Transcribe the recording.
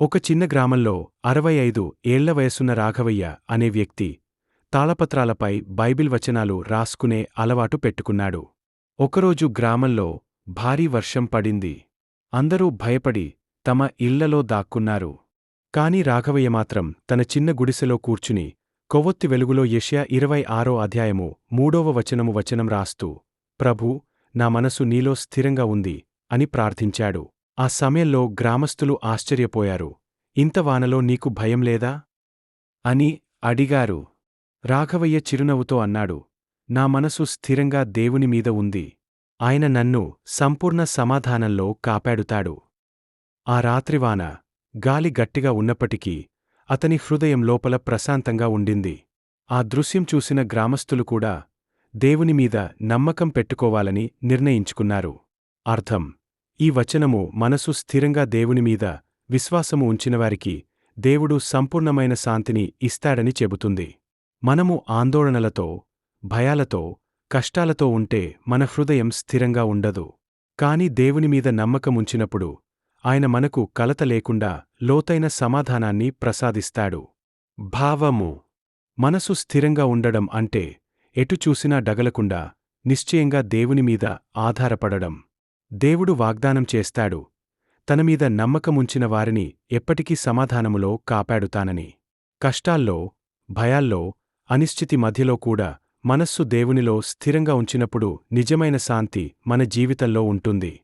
ఒక చిన్న గ్రామంలో అరవై ఐదు ఏళ్ళ వయసున్న రాఘవయ్య అనే వ్యక్తి తాళపత్రాలపై బైబిల్ వచనాలు రాసుకునే అలవాటు పెట్టుకున్నాడు. ఒకరోజు గ్రామంలో భారీ వర్షం పడింది. అందరూ భయపడి తమ ఇళ్ళలో దాక్కున్నారు. కాని రాఘవయ్య మాత్రం తన చిన్న గుడిసెలో కూర్చుని కొవ్వొత్తి వెలుగులో యష్యా ఇరవై ఆరో అధ్యాయము మూడవ వచనము వచనం రాస్తూ ప్రభూ నా మనసు నీలో స్థిరంగా ఉంది అని ప్రార్థించాడు. ఆ సమయంలో గ్రామస్తులు ఆశ్చర్యపోయారు. ఇంత వానలో నీకు భయం లేదా అని అడిగారు. రాఘవయ్య చిరునవ్వుతో అన్నాడు. నా మనసు స్థిరంగా దేవుని మీద ఉంది. ఆయన నన్ను సంపూర్ణ సమాధానంలో కాపాడుతాడు. ఆ రాత్రివాన గాలి గట్టిగా ఉన్నప్పటికీ అతని హృదయం లోపల ప్రశాంతంగా ఉండింది. ఆ దృశ్యం చూసిన గ్రామస్తులు కూడా దేవుని మీద నమ్మకం పెట్టుకోవాలని నిర్ణయించుకున్నారు. అర్థం ఈ వచనము మనసు స్థిరంగా దేవునిమీద విశ్వాసము ఉంచినవారికి దేవుడు సంపూర్ణమైన శాంతిని ఇస్తాడని చెబుతుంది. మనము ఆందోళనలతో భయాలతో కష్టాలతో ఉంటే మన హృదయం స్థిరంగా ఉండదు. కాని దేవునిమీద నమ్మకముంచినప్పుడు ఆయన మనకు కలత లేకుండా లోతైన సమాధానాన్ని ప్రసాదిస్తాడు. భావము. మనసు స్థిరంగా ఉండడం అంటే ఎటు చూసినా డగలకుండా నిశ్చయంగా దేవునిమీద ఆధారపడడం. దేవుడు వాగ్దానం చేస్తాడు. తనమీద నమ్మకముంచిన వారిని ఎప్పటికీ సమాధానములో కాపాడుతానని. కష్టాల్లో భయాల్లో అనిశ్చితి మధ్యలో కూడా మనస్సు దేవునిలో స్థిరంగా ఉంచినప్పుడు నిజమైన శాంతి మన జీవితంలో ఉంటుంది.